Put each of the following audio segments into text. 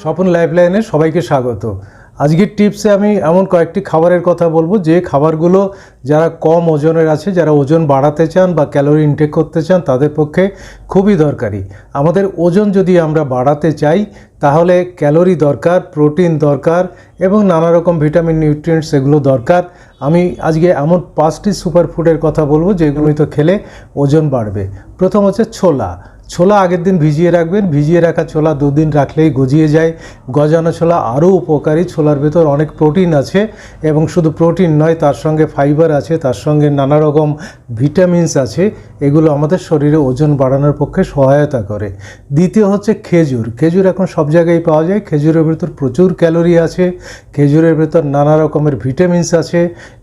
স্বপন লাইফলাইনে সবাইকে স্বাগত। আজকের টিপসে আমি এমন কয়েকটি খাবারের কথা বলব, যে খাবারগুলো যারা কম ওজনের আছে, যারা ওজন বাড়াতে চান বা ক্যালোরি ইনটেক করতে চান, তাদের পক্ষে খুবই দরকারি। আমাদের ওজন যদি আমরা বাড়াতে চাই, তাহলে ক্যালোরি দরকার, প্রোটিন দরকার এবং নানা রকম ভিটামিন, নিউট্রিয়েন্টস এগুলো দরকার। আমি আজকে এমন পাঁচটি সুপার ফুডের কথা বলব যেগুলো তো খেলে ওজন বাড়বে। প্রথম হচ্ছে ছোলা। ছোলা আগের দিন ভিজিয়ে রাখবেন। ভিজিয়ে রাখা ছোলা দুদিন রাখলেই গজিয়ে যায়। গজানো ছোলা আরও উপকারী। ছোলার ভেতর অনেক প্রোটিন আছে এবং শুধু প্রোটিন নয়, তার সঙ্গে ফাইবার আছে, তার সঙ্গে নানা রকম ভিটামিনস আছে। এগুলো আমাদের শরীরে ওজন বাড়ানোর পক্ষে সহায়তা করে। দ্বিতীয় হচ্ছে খেজুর। খেজুর এখন সব জায়গায় পাওয়া যায়। খেজুরের ভেতর প্রচুর ক্যালোরি আছে। খেজুরের ভেতর নানা রকমের ভিটামিনস আছে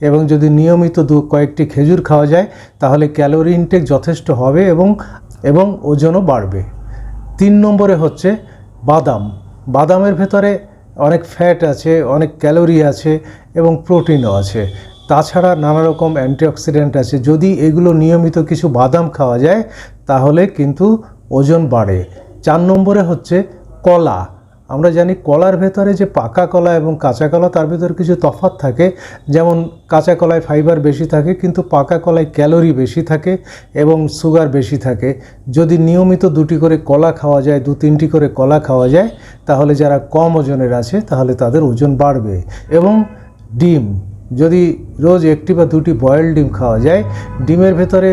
এবং যদি নিয়মিত দু কয়েকটি খেজুর খাওয়া যায়, তাহলে ক্যালোরি ইনটেক যথেষ্ট হবে এবং এবং ওজনও বাড়বে। তিন নম্বরে হচ্ছে বাদাম। বাদামের ভেতরে অনেক ফ্যাট আছে, অনেক ক্যালোরি আছে এবং প্রোটিনও আছে। তাছাড়া নানা রকম অ্যান্টিঅক্সিডেন্ট আছে। যদি এগুলো নিয়মিত কিছু বাদাম খাওয়া যায়, তাহলে কিন্তু ওজন বাড়ে। চার নম্বরে হচ্ছে কলা। আমরা জানি কলার ভেতরে যে পাকা কলা এবং কাঁচা কলা, তার ভেতরে কিছু তফাত থাকে। যেমন কাঁচা কলায় ফাইবার বেশি থাকে, কিন্তু পাকা কলায় ক্যালোরি বেশি থাকে এবং সুগার বেশি থাকে। যদি নিয়মিত দুটি করে কলা খাওয়া যায়, দু তিনটি করে কলা খাওয়া যায়, তাহলে যারা কম ওজনের আছে, তাহলে তাদের ওজন বাড়বে। এবং ডিম যদি রোজ একটি বা দুটি বয়েল ডিম খাওয়া যায়, ডিমের ভেতরে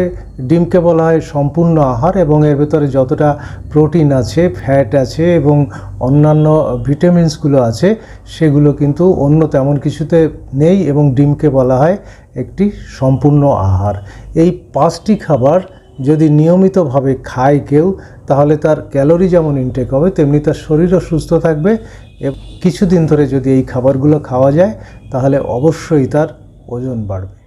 ডিমকে বলা হয় সম্পূর্ণ আহার এবং এর ভেতরে যতটা প্রোটিন আছে ফ্যাট আছে এবং অন্যান্য ভিটামিনসগুলো আছে, সেগুলো কিন্তু অন্য তেমন কিছুতে নেই এবং ডিমকে বলা হয় একটি সম্পূর্ণ আহার। এই পাঁচটি খাবার যদি নিয়মিতভাবে খায় কেউ, তাহলে তার ক্যালোরি যেমন ইনটেক হবে, তেমনি তার শরীরও সুস্থ থাকবে। কিছুদিন ধরে যদি এই খাবারগুলো খাওয়া যায়, তাহলে অবশ্যই তার ওজন বাড়বে।